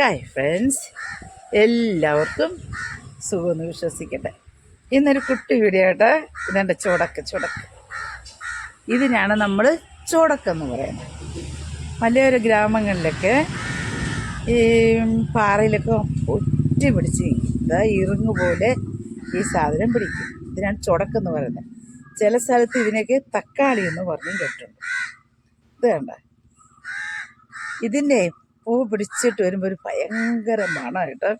Hi friends എല്ലാവർക്കും സുഖമെന്ന് വിശ്വസിക്കട്ടെ. ഇന്നൊരു കുട്ടി വീഡിയോ ആയിട്ട് ഇതെന്റെ ചുടക്ക് ചുടക്ക് ഇതിനാണ് നമ്മൾ ചുടക്കെന്ന് പറയുന്നത്. മലയോര ഗ്രാമങ്ങളിലൊക്കെ ഈ പാറയിലൊക്കെ ഒറ്റ പിടിച്ച് ഇതാ ഇറുങ്ങ് പോലെ ഈ സാധനം പിടിക്കും. ഇതിനാണ് ചുടക്കെന്ന് പറയുന്നത്. ചില സ്ഥലത്ത് ഇതിനൊക്കെ തക്കാളി എന്ന് പറഞ്ഞും കേട്ടിട്ടുണ്ട്. ഇത് വേണ്ട ഇതിന്റെ പൂ പിടിച്ചിട്ട് വരുമ്പോൾ ഒരു ഭയങ്കര മണം കേട്ടോ.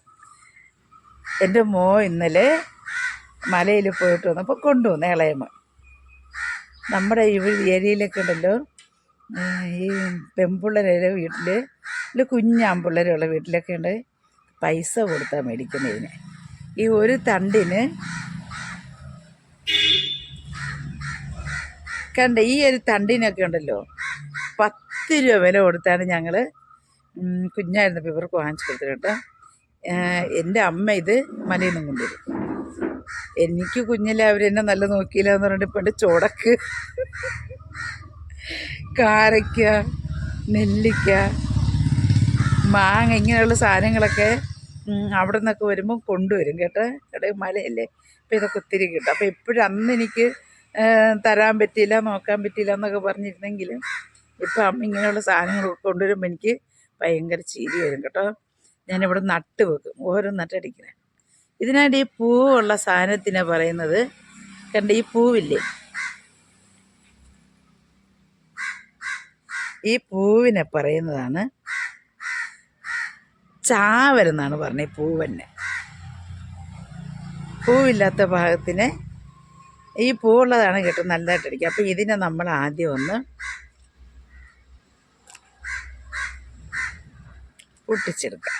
എന്റെ മോ ഇന്നലെ മലയിൽ പോയിട്ട് വന്നപ്പോൾ കൊണ്ടുവന്നു ഇളയമ്മ. നമ്മുടെ ഈ ഏരിയയിലൊക്കെ ഉണ്ടല്ലോ. ഈ പെമ്പിള്ളരുടെ വീട്ടിൽ ഇല്ല കുഞ്ഞാമ്പിള്ളേരുള്ള വീട്ടിലൊക്കെ ഉണ്ട്. പൈസ കൊടുത്താൽ മേടിക്കുന്നതിന്. ഈ ഒരു തണ്ടിന് കണ്ട ഈ ഒരു തണ്ടിനൊക്കെ ഉണ്ടല്ലോ പത്ത് രൂപ വില കൊടുത്താണ് ഞങ്ങൾ കുഞ്ഞായിരുന്നപ്പോൾ ഇവർക്ക് വാങ്ങിച്ചു ഏഹ് എന്റെ അമ്മ ഇത് മലയിൽ നിന്നും കൊണ്ടുവരും. എനിക്ക് കുഞ്ഞിലെ അവരെന്നെ നല്ല നോക്കിയില്ല എന്ന് പറഞ്ഞിട്ട് പണ്ട് ചുടക്ക് കാരയ്ക്ക നെല്ലിക്ക മാങ്ങ ഇങ്ങനെയുള്ള സാധനങ്ങളൊക്കെ അവിടെ നിന്നൊക്കെ വരുമ്പോൾ കൊണ്ടുവരും കേട്ടോ. ഇവിടെ മലയല്ലേ? അപ്പം ഇതൊക്കെ ഒത്തിരി കിട്ടും. അപ്പോൾ എപ്പോഴും അന്ന് എനിക്ക് തരാൻ പറ്റിയില്ല നോക്കാൻ പറ്റിയില്ല എന്നൊക്കെ പറഞ്ഞിരുന്നെങ്കിലും ഇപ്പം അമ്മ ഇങ്ങനെയുള്ള സാധനങ്ങളൊക്കെ കൊണ്ടുവരുമ്പോൾ എനിക്ക് ഭയങ്കര ചീരി വരും കേട്ടോ. ഞാനിവിടെ നട്ട് വെക്കും ഓരോ നട്ടടിക്കണേ. ഇതിനായിട്ട് ഈ പൂവുള്ള സാധനത്തിനെ പറയുന്നത്. കണ്ട ഈ പൂവില്ലേ? ഈ പൂവിനെ പറയുന്നതാണ് ചാവരെന്നാണ് പറഞ്ഞത് ഈ പൂവന്നെ. പൂവില്ലാത്ത ഭാഗത്തിന് ഈ പൂവുള്ളതാണ് കേട്ടോ നല്ലതായിട്ട് അടിക്കുക അപ്പോൾ ഇതിനെ നമ്മൾ ആദ്യം ഒന്ന് പൊട്ടിച്ചെടുക്കുക.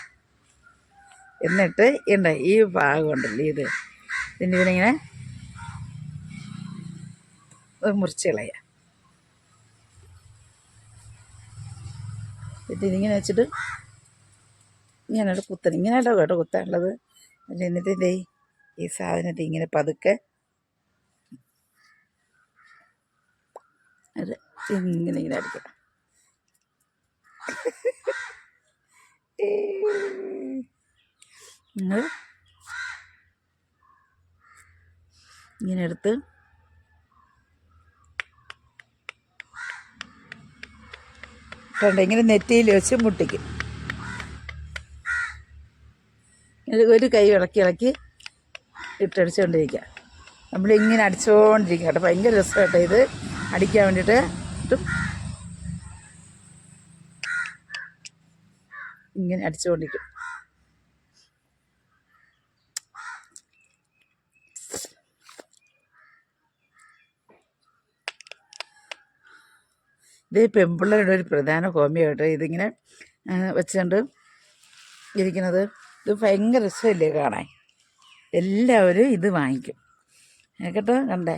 എന്നിട്ട് ഉണ്ട് ഈ ഭാഗം ഇത്. ഇതിന്റെ ഇതിനിങ്ങനെ ഇത് മുറിച്ച് കളയാം എന്നിട്ട് ഇതിങ്ങനെ വെച്ചിട്ട് ഇങ്ങനെ കുത്തണം. ഇങ്ങനെയല്ലോ കേട്ടോ കുത്താനുള്ളത്. എന്നിട്ട് ഇതേ ഈ സാധനത്തെ ഇങ്ങനെ പതുക്കെ ഇങ്ങനെ ഇങ്ങനെ അടിക്കണം നിങ്ങൾ ഇങ്ങനെ എടുത്ത് ഇങ്ങനെ നെറ്റിയിൽ വെച്ച് മുട്ടിക്കും. ഒരു കൈ ഇളക്കി ഇളക്കി ഇട്ടടിച്ചുകൊണ്ടിരിക്കുക നമ്മളിങ്ങനെ അടിച്ചുകൊണ്ടിരിക്കുക കേട്ടോ ഭയങ്കര രസമായിട്ടോ ഇത് അടിക്കാൻ വേണ്ടിയിട്ട്. ഇങ്ങനെ അടിച്ചുകൊണ്ടിരിക്കും. ഇത് പെമ്പിള്ളരുടെ ഒരു പ്രധാന ഹോമിയായിട്ട് ഇതിങ്ങനെ വെച്ചുകൊണ്ട് ഇരിക്കുന്നത്. ഇത് ഭയങ്കര രസമല്ലേ കാണാൻ? എല്ലാവരും ഇത് വാങ്ങിക്കും. കേട്ടോ കണ്ടേ?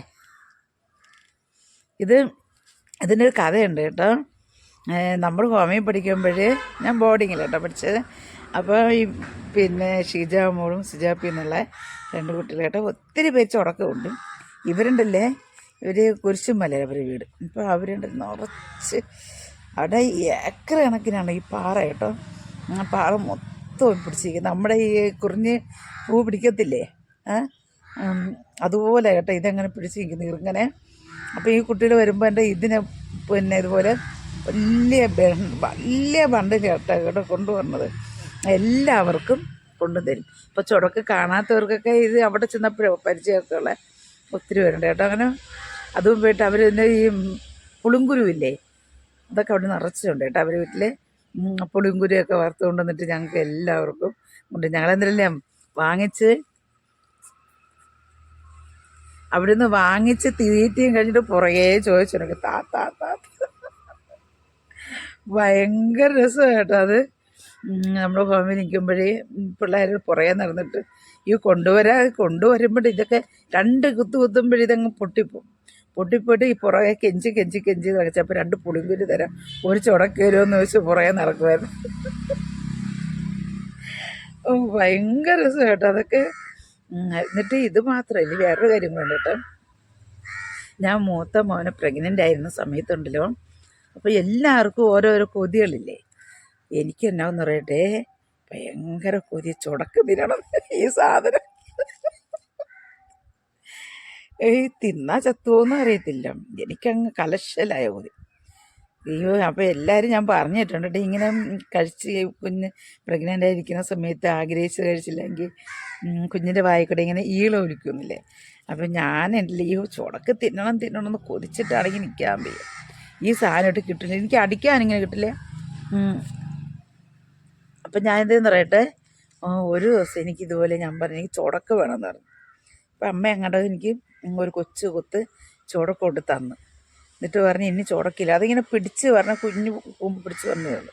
ഇത് ഇതിന്റെ ഒരു കഥയുണ്ട് കേട്ടോ. നമ്മൾ ഹോമിയോ പഠിക്കുമ്പോഴേ ഞാൻ ബോർഡിങ്ങിൽ കേട്ടോ പഠിച്ചത്. അപ്പോൾ ഈ പിന്നെ ഷീജ മോളും സിജാപ്പി എന്നുള്ള രണ്ട് കുട്ടികളായിട്ട് കേട്ടോ ഒത്തിരി പേര് ചുടക്കമുണ്ട്. ഇവരുണ്ടല്ലേ? ഇവർ കുരിശുമല അവരുടെ വീട്. ഇപ്പോൾ അവരുണ്ട് നിറച്ച് അവിടെ ഏക്കർ കണക്കിനാണ് ഈ പാറ കേട്ടോ. ആ പാറ മൊത്തം പിടിച്ചിരിക്കുന്നത് നമ്മുടെ ഈ കുറിഞ്ഞ് പൂ പിടിക്കത്തില്ലേ? അതുപോലെ കേട്ടോ ഇതങ്ങനെ പിടിച്ചിരിക്കുന്നു ഇങ്ങനെ. അപ്പോൾ ഈ കുട്ടികൾ വരുമ്പോൾ എന്റെ ഇതിനെ പിന്നെ ഇതുപോലെ വലിയ വലിയ ബണ്ട് കേട്ടോ കൊണ്ടുവന്നത്. എല്ലാവർക്കും കൊണ്ടു കൊണ്ടുതരും. ഇപ്പോൾ ചുടക്ക് കാണാത്തവർക്കൊക്കെ ഇത് അവിടെ ചെന്നപ്പോഴോ പരിചയമൊക്കെ ഉള്ള ഒത്തിരി പേരുണ്ട് കേട്ടോ. അങ്ങനെ അതും പോയിട്ട് അവർ ഈ പുളുങ്കുരുവില്ലേ അതൊക്കെ അവിടെ നിറച്ചിട്ടുണ്ട് കേട്ടോ. അവർ വീട്ടിൽ പുളിങ്കുരിയൊക്കെ വറുത്ത് കൊണ്ടുവന്നിട്ട് ഞങ്ങൾക്ക് എല്ലാവർക്കും ഉണ്ട്. ഞങ്ങളെന്തെല്ലാം വാങ്ങിച്ച് അവിടുന്ന് വാങ്ങിച്ച് തീറ്റിയും കഴിഞ്ഞിട്ട് പുറകെ ചോദിച്ചു എനിക്ക് താ താ താ. ഭയങ്കര രസമാണ് കേട്ടോ അത്. നമ്മൾ ഹോമിൽ നിൽക്കുമ്പോഴേ പിള്ളേർ പുറകെ നടന്നിട്ട് ഈ കൊണ്ടുവരാ കൊണ്ടുവരുമ്പോൾ ഇതൊക്കെ രണ്ട് കുത്തു കുത്തുമ്പോഴേ ഇതങ്ങ് പൊട്ടിപ്പോവും. പൊട്ടിപ്പോയിട്ട് ഈ പുറകെ കെഞ്ചി കെഞ്ചി കെഞ്ചി കളിച്ചപ്പോൾ രണ്ട് പുളിങ്കുരി തരാം. ഒരു ചുടക്കേരുമെന്ന് വെച്ച് പുറകെ നടക്കുമായിരുന്നു ഓ ഭയങ്കര രസം കേട്ടോ അതൊക്കെ. എന്നിട്ട് ഇത് മാത്രമല്ല ഇനി വേറൊരു കാര്യം കൊണ്ട് ഞാൻ മൂത്ത മോനെ പ്രഗ്നന്റ് ആയിരുന്ന സമയത്തുണ്ടല്ലോ. അപ്പോൾ എല്ലാവർക്കും ഓരോരോ കൊതികളില്ലേ? എനിക്ക് എന്നാന്ന് പറയട്ടെ? ഭയങ്കര കൊതി. ചുടക്ക് തിന്നണം ഈ സാധനം. ഏയ് തിന്നാ ചത്തുവോന്നും അറിയത്തില്ല. എനിക്കങ്ങ് കലശലായ കൊതി. അയ്യോ അപ്പോൾ എല്ലാവരും ഞാൻ പറഞ്ഞിട്ടുണ്ട്. "ഡി, ഇങ്ങനെ കഴിച്ച് കുഞ്ഞ് പ്രഗ്നന്റ് ആയിരിക്കുന്ന സമയത്ത് ആഗ്രഹിച്ച് കഴിച്ചില്ലെങ്കിൽ കുഞ്ഞിന്റെ വായിക്കൂടെ ഇങ്ങനെ ഈളം ഒലിക്കുന്നില്ലേ? അപ്പം ഞാൻ എന്റെ ഈ ചുടക്ക് തിന്നണം തിന്നണം എന്ന് കൊതിച്ചിട്ടാണെങ്കിൽ നിൽക്കാൻ വയ്യ. ഈ സാധനമായിട്ട് കിട്ടില്ല. എനിക്ക് അടിക്കാനിങ്ങനെ കിട്ടില്ല. കിട്ടില്ലേ അപ്പം ഞാൻ എന്തെന്ന് പറയട്ടെ? ഒരു ദിവസം എനിക്ക് ഇതുപോലെ ഞാൻ പറഞ്ഞു എനിക്ക് ചുടക്ക് വേണമെന്ന് പറഞ്ഞു. അപ്പം അമ്മ അങ്ങോട്ട് എനിക്ക് ഒരു കൊച്ചു കൊത്ത് ചുടക്ക് കൊണ്ട് തന്നു. എന്നിട്ട് പറഞ്ഞ് ഇനി ചുടക്കില്ല. അതിങ്ങനെ പിടിച്ച് പറഞ്ഞ കുഞ്ഞു കൂമ്പ് പിടിച്ച് വന്നേ ഉള്ളൂ.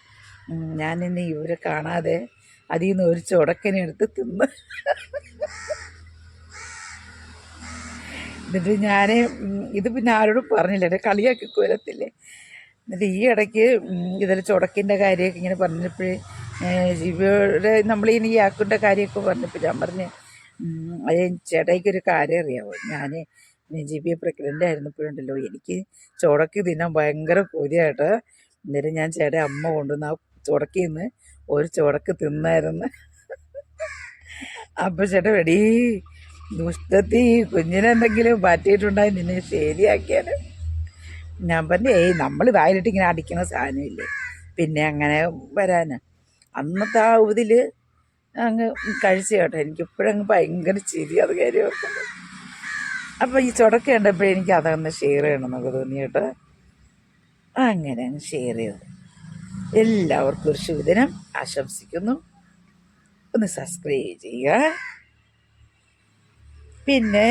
ഞാൻ ഞാനിന്ന് ഇവരെ കാണാതെ അതിൽ നിന്ന് ഒരു ചുടക്കനെ എടുത്ത് തിന്ന്. എന്നിട്ട് ഞാൻ ഇത് പിന്നെ ആരോടും പറഞ്ഞില്ല. എന്നെ കളിയാക്കി കൊല്ലത്തില്ലേ. എന്നിട്ട് ഈ ഇടയ്ക്ക് ഇതിൽ ചുടക്കിന്റെ കാര്യമൊക്കെ ഇങ്ങനെ പറഞ്ഞപ്പോഴേ ജീവിയുടെ നമ്മൾ ഈ ആക്കിന്റെ കാര്യമൊക്കെ പറഞ്ഞപ്പോൾ ഞാൻ പറഞ്ഞ് അത് ചേട്ടായിക്കൊരു കാര്യം അറിയാമോ ഞാൻ ജിബിയെ പ്രഗ്നന്റ് ആയിരുന്നപ്പോഴുണ്ടല്ലോ. എനിക്ക് ചുടക്കി തിന്നാൻ ഭയങ്കര കൊതിയായിട്ട് എന്നിട്ട് ഞാൻ ചേട്ടൻ അമ്മ കൊണ്ടുവന്ന് ആ ചുടക്കിൽ നിന്ന് ഒരു ചുടക്ക് തിന്നായിരുന്നു. അപ്പം ചേട്ടൻ എടീ ദുഷ്ടത്തി കുഞ്ഞിനെന്തെങ്കിലും പറ്റിയിട്ടുണ്ടായി നിന്നെ ശരിയാക്കിയാൽ ഞാൻ പറഞ്ഞു ഏയ് നമ്മൾ വായിലിട്ട് ഇങ്ങനെ അടിക്കുന്ന സാധനമില്ലേ? പിന്നെ അങ്ങനെ വരാനാ. അന്നത്തെ ആ ഇതിൽ അങ്ങ് കഴിച്ചു കേട്ടോ. എനിക്കിപ്പോഴങ്ങ് ഭയങ്കര ചിരി അത് കയറി വെക്കുന്നത് അപ്പോൾ ഈ ചുടക്ക എനിക്ക് അതൊന്ന് ഷെയർ ചെയ്യണമെന്നൊക്കെ തോന്നി കേട്ടോ. അങ്ങനെ അങ്ങ് ഷെയർ ചെയ്തു. എല്ലാവർക്കും ഒരു ശുഭദിനം. ആശംസിക്കുന്നു. ഒന്ന് സബ്സ്ക്രൈബ് ചെയ്യുക. പിന്നെ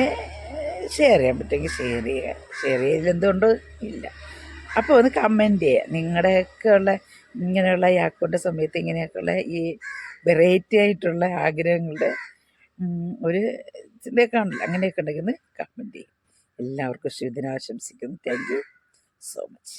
ഷെയർ ചെയ്യാൻ പറ്റുമെങ്കിൽ ഷെയർ ചെയ്യുക. ഷെയർ ചെയ്തതെന്തുകൊണ്ട് ഇല്ല. അപ്പോൾ ഒന്ന് കമന്റ് ചെയ്യുക. നിങ്ങളുടെയൊക്കെ ഉള്ള ഇങ്ങനെയുള്ള ഈ അക്കൗണ്ട് സമയത്ത് ഇങ്ങനെയൊക്കെയുള്ള ഈ വെറൈറ്റി ആയിട്ടുള്ള ആഗ്രഹങ്ങളുടെ ഒരു ഇതൊക്കെ ഉണ്ടല്ലോ അങ്ങനെയൊക്കെ ഉണ്ടെങ്കിൽ കമന്റ് ചെയ്യും എല്ലാവർക്കും ശുഭദിനം ആശംസിക്കുന്നു. Thank you so much